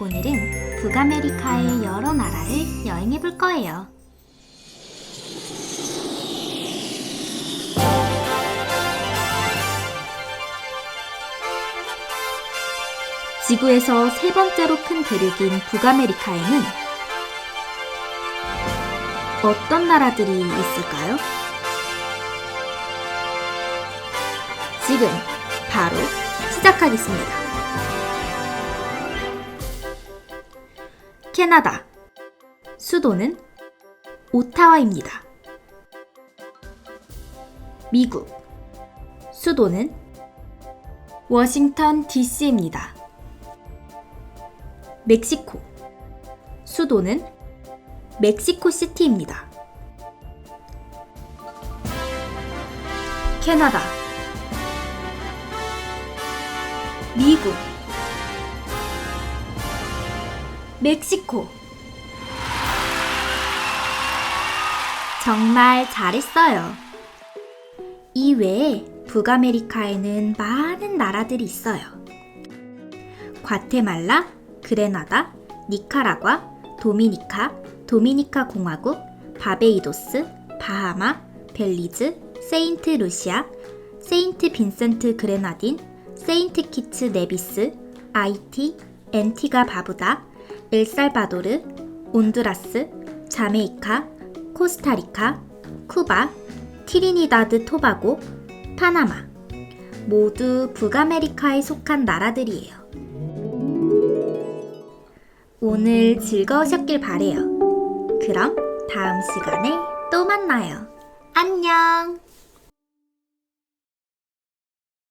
오늘은 북아메리카의 여러 나라를 여행해 볼 거예요. 지구에서 세 번째로 큰 대륙인 북아메리카에는 어떤 나라들이 있을까요? 지금 바로 시작하겠습니다. 캐나다 수도는 오타와입니다. 미국 수도는 워싱턴 DC입니다. 멕시코 수도는 멕시코 시티입니다. 캐나다 미국 멕시코 정말 잘했어요. 이 외에 북아메리카에는 많은 나라들이 있어요. 과테말라, 그레나다, 니카라과, 도미니카, 도미니카 공화국, 바베이도스, 바하마, 벨리즈, 세인트 루시아, 세인트 빈센트 그레나딘, 세인트 키츠 네비스, 아이티, 앤티가 바부다, 엘살바도르, 온두라스, 자메이카, 코스타리카, 쿠바, 티리니다드 토바고, 파나마. 모두 북아메리카에 속한 나라들이에요. 오늘 즐거우셨길 바래요. 그럼 다음 시간에 또 만나요. 안녕!